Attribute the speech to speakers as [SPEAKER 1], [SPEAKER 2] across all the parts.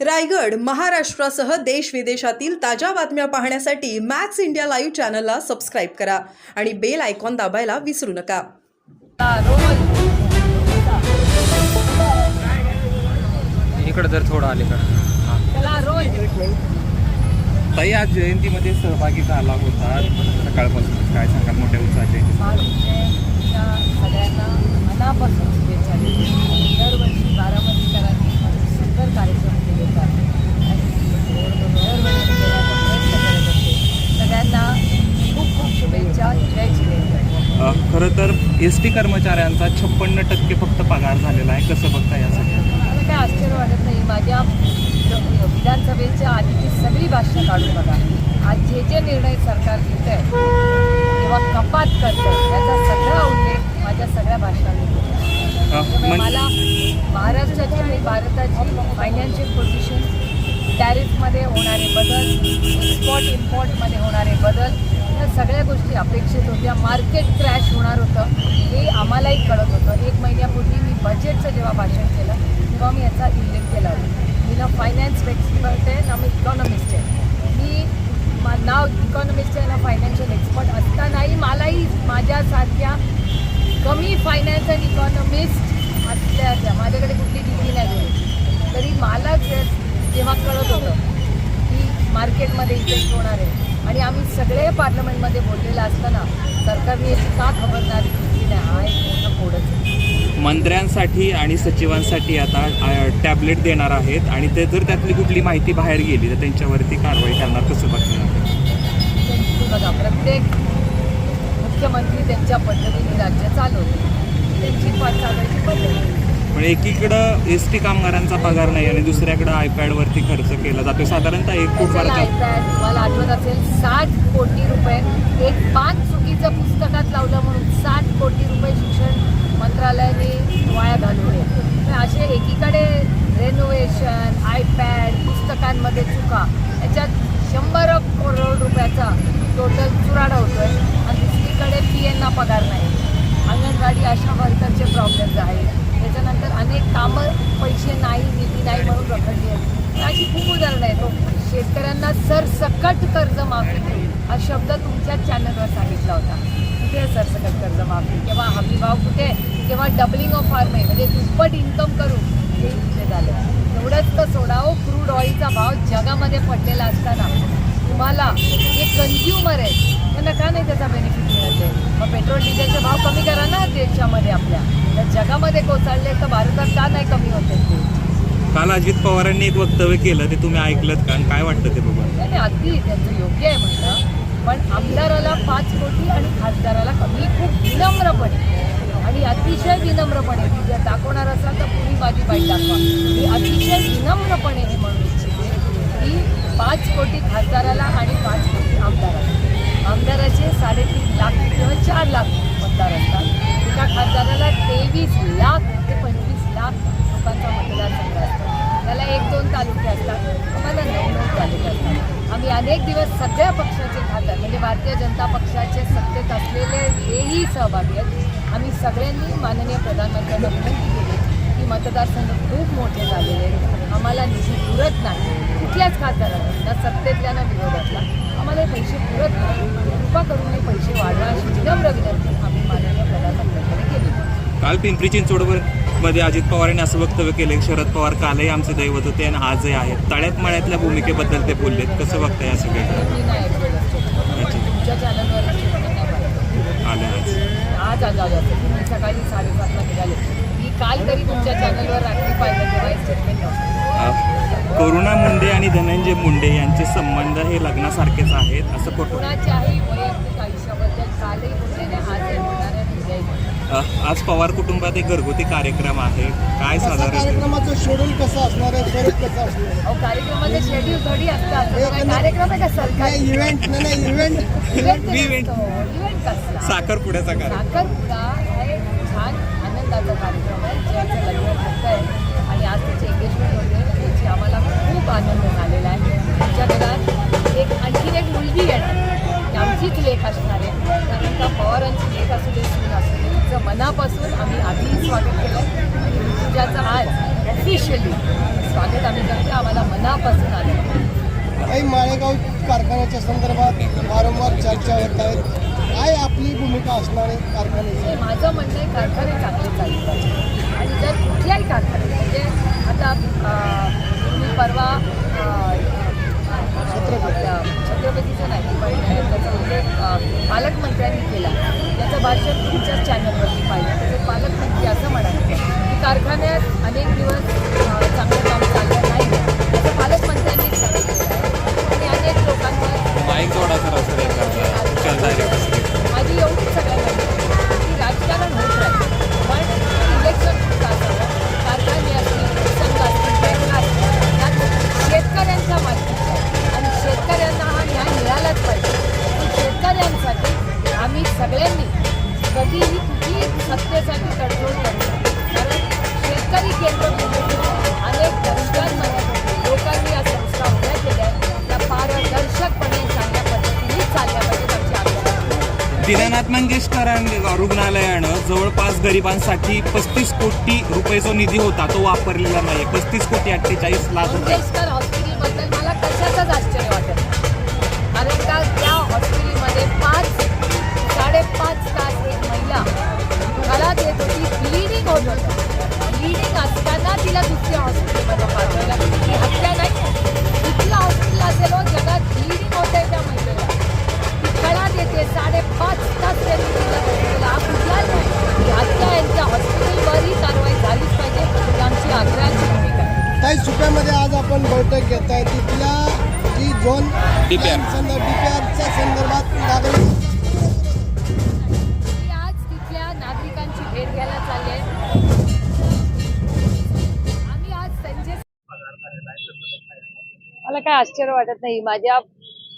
[SPEAKER 1] रायगड महाराष्ट्रासह देश विदेशातील ताज्या बातम्या पाहण्यासाठी मॅक्स इंडिया लाईव्ह चॅनलला सबस्क्राईब करा आणि बेल आयकॉन दाबायला विसरू नका.
[SPEAKER 2] इकडं जर थोडं अलीकडं. हां ताई आज जयंतीमध्ये सहभागी झाला होता. सकाळपासून काय सांगाल? मोठ्या उत्साहाचे
[SPEAKER 3] सगळ्यांना मनापासून शुभेच्छा देते दरवर्षी बारामतीकरांनी सुंदर कार्यक्रम केले जातात आणि दरवर्षी देण्याचा प्रयत्न करत असते सगळ्यांना खूप खूप शुभेच्छा जय जिनेंद्र
[SPEAKER 2] अ, खरं तर एस टी कर्मचाऱ्यांचा छप्पन्न टक्के फक्त पगार झालेला आहे. कसं बघता यासाठी
[SPEAKER 3] मला काय आश्चर्य वाटत नाही माझ्या विधानसभेच्या आधीची सगळी भाषणं काढून बघा. आज जे जे निर्णय सरकार घेत आहे किंवा कपात करत आहे याचा सगळा उल्लेख माझ्या सगळ्या भाषणांनी मला महाराष्ट्राची आणि भारताची फायनान्शियल पोझिशन टॅरिफमध्ये होणारे बदल एक्सपोर्ट इम्पोर्टमध्ये होणारे बदल ह्या सगळ्या गोष्टी अपेक्षित होत्या. मार्केट क्रॅश होणार होतं. हे आम्हालाही कळत होतं. एक महिन्यापूर्वी मी बजेटचं जेव्हा भाषण केलं तेव्हा मी याचा उल्लेख केला. होता मी ना फायनान्स एक्सपर्ट आहे ना मी इकॉनॉमिस्ट आहे. मी मा नाव इकॉनॉमिस्ट आहे ना फायनान्शियल एक्सपर्ट असतानाही मलाही माझ्यासारख्या कमी फायनान्स अँड इकॉनॉमिस्ट असल्याच्या माझ्याकडे कुठली डिग्री नाही गेली तरी मला जेव्हा कळत होतं की मार्केटमध्ये इफेक्ट होणार आहे आणि आम्ही सगळे पार्लमेंटमध्ये बोललेलं असताना सरकारने याची का खबरदारी घेतली नाही? हा एक मोठं कोडच
[SPEAKER 2] मंत्र्यांसाठी आणि सचिवांसाठी आता टॅबलेट देणार आहेत आणि ते जर त्यातली कुठली माहिती बाहेर गेली तर त्यांच्यावरती कारवाई करणार कसं बघणार?
[SPEAKER 3] बघा प्रत्येक मुख्यमंत्री त्यांच्या पद्धतीने राज्य चालवते त्यांची पाच चालवायची पद्धत.
[SPEAKER 2] पण एकीकडं एस टी कामगारांचा पगार नाही आणि दुसऱ्याकडं आयपॅडवरती खर्च केला जातो. साधारणतः एक कोट
[SPEAKER 3] आठवत असेल साठ कोटी रुपये एक पान चुकीचं पुस्तकात लावलं म्हणून साठ कोटी रुपये शिक्षण मंत्रालयाने वाया घालवले तर असे एकीकडे रेनोव्हेशन आयपॅड पुस्तकांमध्ये चुका याच्यात शंभर करोड रुपयाचा टोटल चुराडा होतोय आणि दुसरीकडे पी एनना पगार नाही अंगणवाडी अशा वर्करचे प्रॉब्लेम्स आहेत त्याच्यानंतर अनेक कामं पैसे नाही निधी नाही म्हणून रखडली आहेत तर अशी खूप उदाहरणं आहेत हो. शेतकऱ्यांना सरसकट कर्जमाफी हा शब्द तुमच्या चॅनलवर सांगितला होता. कुठे आहे सरसकट कर्जमाफी किंवा हमी भाव कुठे? आहे? किंवा डबलिंग ऑफ फार्म आहे? म्हणजे दुप्पट इन्कम करून हे कुठे झालं. एवढंच तर सोडावं क्रूड ऑइलचा भाव जगामध्ये पडलेला असताना तुम्हाला जे कन्झ्युमर आहेत त्यांना का नाही त्याचा बेनिफिट मिळत आहे मग पेट्रोल डिझेलचे भाव कमी करा ना देशामध्ये आपल्या. तर जगामध्ये कोसळले तर भारतात का नाही कमी?
[SPEAKER 2] काल अजित पवारांनी एक वक्तव्य केलं ते तुम्ही ऐकलं कारण काय वाटतं ते बघा
[SPEAKER 3] नाही अगदी त्यांचं योग्य आहे म्हणणं. पण आमदाराला पाच कोटी आणि खासदाराला कमी खूप विनम्रपणे. आणि अतिशय विनम्रपणे मी जर दाखवणार असाल तर पूर्वी माझी बाई दाखवा. मी अतिशय विनम्रपणे हे म्हणू इच्छिते की पाच कोटी खासदाराला आणि पाच कोटी आमदाराला. आमदाराचे साडेतीन लाख किंवा चार लाख मतदार असतात. एका खासदाराला तेवीस लाख ते पंचवीस लाख लोकांचा मतदारसंघ असतो त्याला एक दोन तालुके असतात आम्हाला नऊ तालुके असतात. आम्ही अनेक दिवस सगळ्या पक्षाचे खासदार म्हणजे भारतीय जनता पक्षाचे सत्तेत असलेले हेही सहभागी आहेत. आम्ही सगळ्यांनी माननीय प्रधानमंत्र्यांना विनंती केली की मतदारसंघ खूप मोठे झालेले आहेत. आम्हाला निधी पुरत नाही. कुठल्याच खासदारांना ना सत्तेतल्या ना विरोधातला आम्हाला हे पैसे पुरत नाही. कृपा करून हे पैसे वाढवा अशी विनम्र विनंती आम्ही माननीय प्रधानमंत्र्यांकडे केली.
[SPEAKER 2] काल पिंपरी चिंचवडवर मध्ये अजित पवारांनी असं वक्तव्य केलं की शरद पवार कालही आमचे दैवत होते आणि आजही आहेत. तळ्यात मळ्यातल्या भूमिकेबद्दल ते बोललेत. कसं बघताय या सगळे
[SPEAKER 3] मी नाही ऐकलेलं पण तुमच्या चॅनलवर नाही पाहिलं.
[SPEAKER 2] आले आज.
[SPEAKER 3] आज आज आज असं. तुम्ही सकाळी साडेसातला निघाले. मी काल तरी तुमच्या चॅनलवर रात्री पाहिलं तेव्हा स्टेटमेंट नव्हतं.
[SPEAKER 2] अ, करुणा मुंडे आणि धनंजय मुंडे यांचे संबंध हे लग्नासारखेच आहेत असं फोटो
[SPEAKER 3] आज
[SPEAKER 2] पवार कुटुंबात एक घरगुती कार्यक्रम आहे. काय साधारण
[SPEAKER 4] कार्यक्रमाचं शेड्यूल कसं असणार आहे? स्वरूप कसं असणार आहे?
[SPEAKER 3] अहो कार्यक्रमाचे शेड्यूल घडी असतात तो काय कार्यक्रम आहे का सरकारी
[SPEAKER 4] नाही इव्हेंट नाही नाही इव्हेंट
[SPEAKER 3] इव्हेंट
[SPEAKER 2] Event.
[SPEAKER 3] इव्हेंट कसला
[SPEAKER 2] साखरपुड्याचा कार्यक्रम.
[SPEAKER 3] साखरपुडा हा एक छान आनंदाचा कार्यक्रम आहे. ज्याचं लग्न आणि आज त्याची एंगेजमेंट होते. याची आम्हाला खूप आनंद झालेला आहे. आमच्या घरात एक आणखीन एक मुलगी येणार. ती आमचीच लेख असणार आहे. कारण का पवारांची लेख असू दे सून असू दे तिचं मनापासून आम्ही आधी स्वागत केलं ऋतुजाचं आज ऑफिशियली स्वागत आम्ही करतो आम्हाला मनापासून आलं.
[SPEAKER 4] काही माळेगाव कारखान्याच्या संदर्भात वारंवार चर्चा होत आहेत काय आपली भूमिका असणार आहे कारखान्याची?
[SPEAKER 3] हे माझं म्हणणं आहे कारखाने चांगले चालले पाहिजे. आणि जर कुठल्याही कारखाने म्हणजे आता मी परवा आपल्या छत्रपतीचं नाही पण त्याचा उल्लेख अं, पालकमंत्र्यांनी केला. त्याचं भाषण तुमच्याच चॅनलवरती पाहिलं. त्याचे पालकमंत्री असं म्हणाले. की कारखान्यात अनेक दिवस कधीही कुठलीही सत्तेसाठी तडजोड करू नये कारण शेतकरी केंद्रबिंदू अनेक दशकांमध्ये लोकांनी या संस्था उभ्या केल्या आहेत. त्या पारदर्शकपणे चांगल्या पद्धतीने चालल्या पाहिजेत आमची आग्रह आहे.
[SPEAKER 2] दीनानाथ मंगेशकर रुग्णालयानं जवळपास गरिबांसाठी पस्तीस कोटी रुपये जो निधी होता तो वापरलेला नाही पस्तीस कोटी अठ्ठेचाळीस लाख रुपये
[SPEAKER 3] मंगेशकर
[SPEAKER 4] काही सुप्यामध्ये आज आपण बैठक घेत आहे तिथल्या जी झोन
[SPEAKER 2] DPR.
[SPEAKER 4] डीपीआरच्या संदर्भात नागरिक
[SPEAKER 3] मी आज तिथल्या नागरिकांची भेट घ्यायला चालले आम्ही आज संजय मला काय आश्चर्य वाटत नाही माझ्या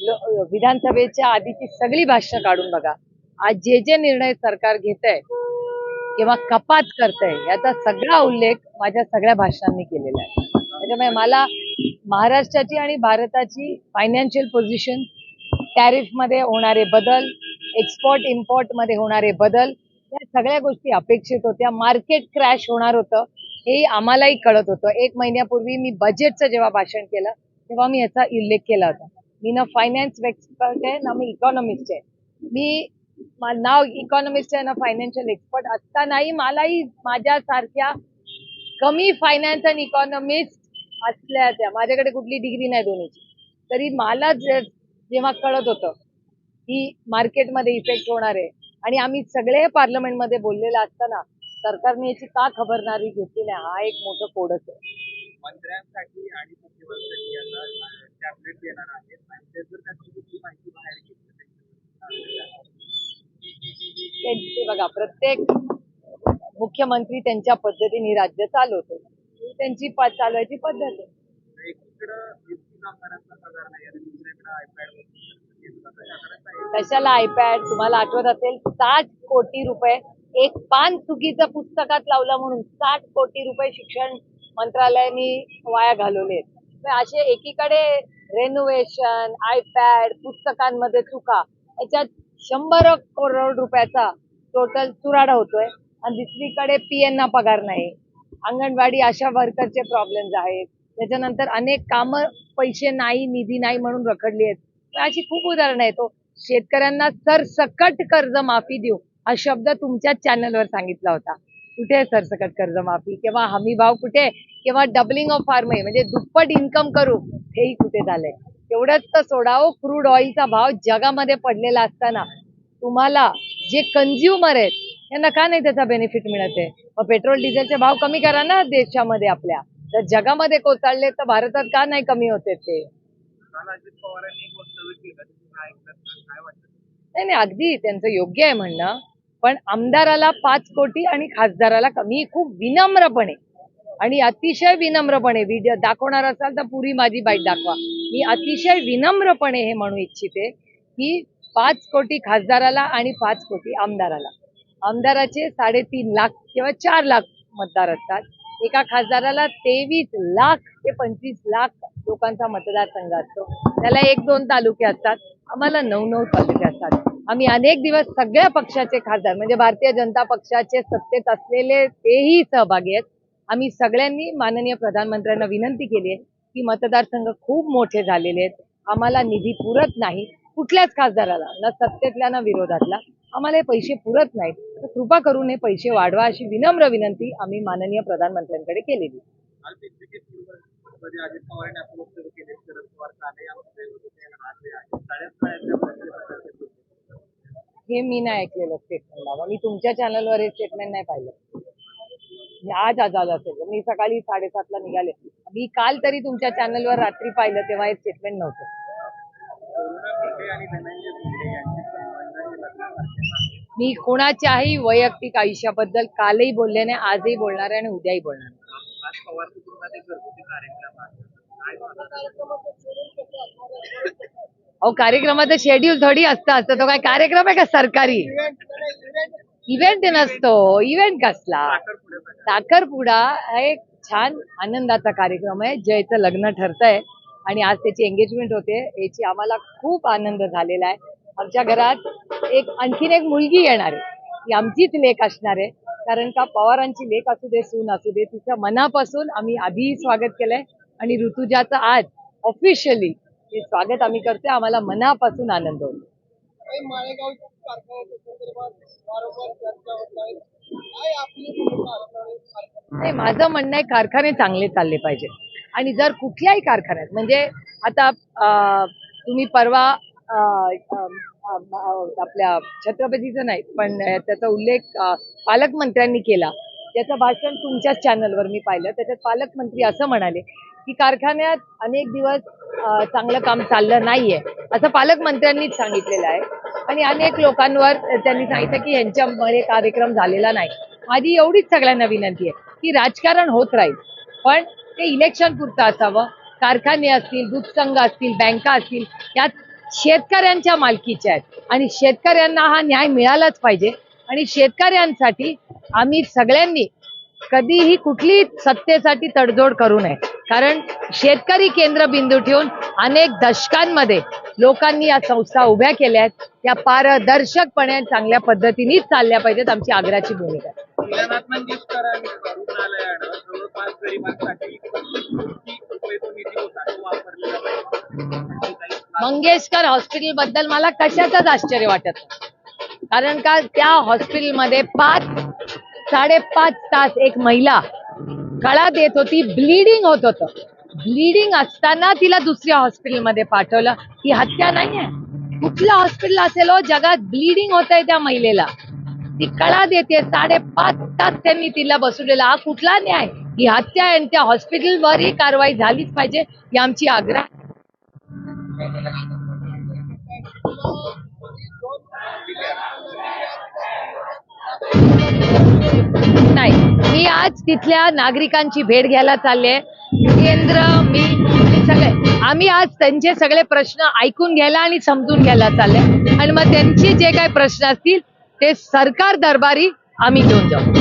[SPEAKER 3] लो- विधानसभेच्या आधीची सगळी भाषण काढून बघा. आज जे जे निर्णय सरकार घेत आहे किंवा कपात करत आहे याचा सगळा उल्लेख माझ्या सगळ्या भाषणांनी केलेला आहे. म्हणजे त्याच्यामुळे मला महाराष्ट्राची आणि भारताची फायनान्शियल पोझिशन टॅरिफमध्ये होणारे बदल एक्सपोर्ट इम्पोर्टमध्ये होणारे बदल या सगळ्या गोष्टी अपेक्षित होत्या. मार्केट क्रॅश होणार होतं हे आम्हालाही कळत होतं. एक महिन्यापूर्वी मी बजेटचं जेव्हा भाषण केलं तेव्हा मी याचा उल्लेख केला होता. मी ना फायनान्स एक्सपर्ट आहे ना मी इकॉनॉमिस्ट आहे. मी नाव इकॉनॉमिस्ट आहे ना फायनान्शियल एक्सपर्ट असतानाही मलाही माझ्यासारख्या कमी फायनान्स आणि इकॉनॉमिस्ट असल्या त्या. माझ्याकडे कुठली डिग्री नाही दोन्हीची. तरी मला जे- जेव्हा कळत होतं की मार्केटमध्ये इफेक्ट होणार आहे आणि आम्ही सगळे पार्लमेंटमध्ये बोललेलं असताना सरकारने याची का खबरदारी घेतली नाही? हा एक मोठं कोडच आहे.
[SPEAKER 2] मंत्र्यांसाठी आणि आता टॅबलेट देणार आहेत. माहिती
[SPEAKER 3] बघा प्रत्येक मुख्यमंत्री त्यांच्या पद्धतीने राज्य चालवतो. त्यांची प- चालवायची पद्धत आहे. कशाला आयपॅड तुम्हाला आठवत असेल साठ कोटी रुपये एक पान चुकीचं पुस्तकात लावलं म्हणून साठ कोटी रुपये शिक्षण मंत्रालयाने वाया घालवले असे एकीकडे रेनोव्हेशन आयपॅड पुस्तकांमध्ये चुका याच्यात शंभर करोड रुपयाचा टोटल चुराडा होतोय. आणि दुसरीकडे पी ना पगार नाही. अंगणवाडी अशा वर्करचे प्रॉब्लेम्स आहेत. त्याच्यानंतर अनेक कामं पैसे नाही निधी नाही म्हणून रखडली आहेत. अशी खूप उदाहरणं आहेत. हो, शेतकऱ्यांना सरसकट कर्जमाफी देऊ हा शब्द तुमच्याच चॅनलवर सांगितला होता. कुठे आहे सरसकट कर्जमाफी? किंवा हमी भाव कुठे? आहे? किंवा डबलिंग ऑफ फार्मिंग म्हणजे दुप्पट इन्कम करू हेही कुठे झालंय? एवढंच तर सोडावं क्रूड ऑइलचा भाव जगामध्ये पडलेला असताना तुम्हाला जे कंझ्युमर आहेत यांना का नाही त्याचा बेनिफिट मिळत? आहे मग पेट्रोल डिझेलचे भाव कमी करा ना देशामध्ये आपल्या. जर जगामध्ये कोसळले तर भारतात का नाही कमी होते ते? नाही नाही अगदी त्यांचं योग्य आहे म्हणणं. पण आमदाराला पाच कोटी आणि खासदाराला कमी खूप विनम्रपणे. आणि अतिशय विनम्रपणे व्हिडिओ दाखवणार असाल तर पुरी माझी बाईट दाखवा. मी अतिशय विनम्रपणे हे म्हणू इच्छिते की पाच कोटी खासदाराला आणि पाच कोटी आमदाराला. आमदाराचे साडेतीन लाख किंवा चार लाख मतदार असतात. एका खासदाराला तेवीस लाख ते पंचवीस लाख लोकांचा मतदारसंघ असतो. त्याला एक दोन तालुके असतात. आम्हाला नऊ नऊ तालुके असतात. आम्ही अनेक दिवस सगळ्या पक्षाचे खासदार म्हणजे भारतीय जनता पक्षाचे सत्तेत असलेले तेही सहभागी आहेत. आम्ही सगळ्यांनी माननीय प्रधानमंत्र्यांना विनंती केली आहे की मतदारसंघ खूप मोठे झालेले आहेत. आम्हाला निधी पुरत नाही. कुठल्याच खासदाराला न सत्तेतल्या ना विरोधातला आम्हाला हे पैसे पुरत नाहीत. तर कृपा करून हे पैसे वाढवा अशी विनम्र विनंती आम्ही माननीय प्रधानमंत्र्यांकडे केलेली हे मी नाही ऐकलेलं स्टेटमेंट बाबा मी तुमच्या चॅनलवर हे स्टेटमेंट नाही पाहिलं. मी आज आज आलं असेल. मी सकाळी साडेसातला निघाले. मी काल तरी तुमच्या चॅनलवर रात्री पाहिलं तेव्हा हे स्टेटमेंट नव्हतं. मी कोणाच्याही वैयक्तिक आयुष्याबद्दल कालही बोलले नाही आजही बोलणार आहे आणि उद्याही बोलणार. अहो कार्यक्रमाचं शेड्यूल थोडी असतं असतं तो काय कार्यक्रम आहे का सरकारी? इव्हेंट नसतो इव्हेंट कसला? साखरपुडा. हा एक छान आनंदाचा कार्यक्रम आहे जयचं लग्न ठरत आहे आणि आज त्याची एंगेजमेंट होते याची आम्हाला खूप आनंद झालेला आहे. आमच्या घरात एक आणखीन एक मुलगी येणार आहे. ती आमचीच लेख असणार आहे. कारण का पवारांची लेख असू दे सून असू दे तिचं मनापासून आम्ही आधीही स्वागत केलंय. आणि ऋतुजाचं आज ऑफिशियली हे स्वागत आम्ही करतोय. आम्हाला मनापासून आनंद होतो? नाही माझं म्हणणं आहे कारखाने चांगले चालले पाहिजे आणि जर कुठल्याही कारखान्यात म्हणजे आता तुम्ही परवा आपल्या छत्रपतीचं नाही पण त्याचा उल्लेख पालकमंत्र्यांनी केला. त्याचं भाषण तुमच्याच चॅनलवर मी पाहिलं. त्याच्यात पालकमंत्री असं म्हणाले की कारखान्यात अनेक दिवस चांगलं काम चाललं नाहीये असं पालकमंत्र्यांनीच सांगितलेलं आहे. आणि अनेक लोकांवर त्यांनी सांगितलं की यांच्यामध्ये कार्यक्रम झालेला नाही. माझी एवढीच सगळ्यांना विनंती आहे की राजकारण होत राहील पण ते इलेक्शन पुरतं असावं. कारखाने असतील दूध संघ असतील बँका असतील यात शेतकऱ्यांच्या मालकीच्या आहेत. आणि शेतकऱ्यांना हा न्याय मिळालाच पाहिजे. आणि शेतकऱ्यांसाठी आम्ही सगळ्यांनी कधीही कुठली सत्तेसाठी तडजोड करू नये. कारण शेतकरी केंद्रबिंदू ठेवून अनेक दशकांमध्ये लोकांनी या संस्था उभ्या केल्या आहेत. त्या पारदर्शकपणे चांगल्या पद्धतीनेच चालल्या पाहिजेत आमची आग्राची भूमिका
[SPEAKER 2] रुग्णालयानं जवळपास गरिबांसाठी
[SPEAKER 3] मंगेशकर हॉस्पिटलबद्दल मला कशाचंच आश्चर्य वाटत कारण का त्या हॉस्पिटलमध्ये पाच साडेपाच तास एक महिला कळा देत होती ब्लिडिंग होत होतं. ब्लिडिंग असताना तिला दुसऱ्या हॉस्पिटलमध्ये पाठवलं. ही हत्या नाहीये. कुठलं हॉस्पिटल असेल हो जगात ब्लिडिंग होत आहे त्या महिलेला. ती कळा देते. साडेपाच तास त्यांनी तिला बसवलेला. हा कुठला न्याय? ही हत्या आणि त्या हॉस्पिटलवर ही कारवाई झालीच पाहिजे ही आमची आग्रह. नाही मी आज तिथल्या नागरिकांची भेट घ्यायला चालले. केंद्र मी सगळे. आम्ही आज त्यांचे सगळे प्रश्न ऐकून घ्यायला आणि समजून घ्यायला चालले. आणि मग त्यांचे जे काही प्रश्न असतील ते सरकार दरबारी आम्ही घेऊन जाऊ.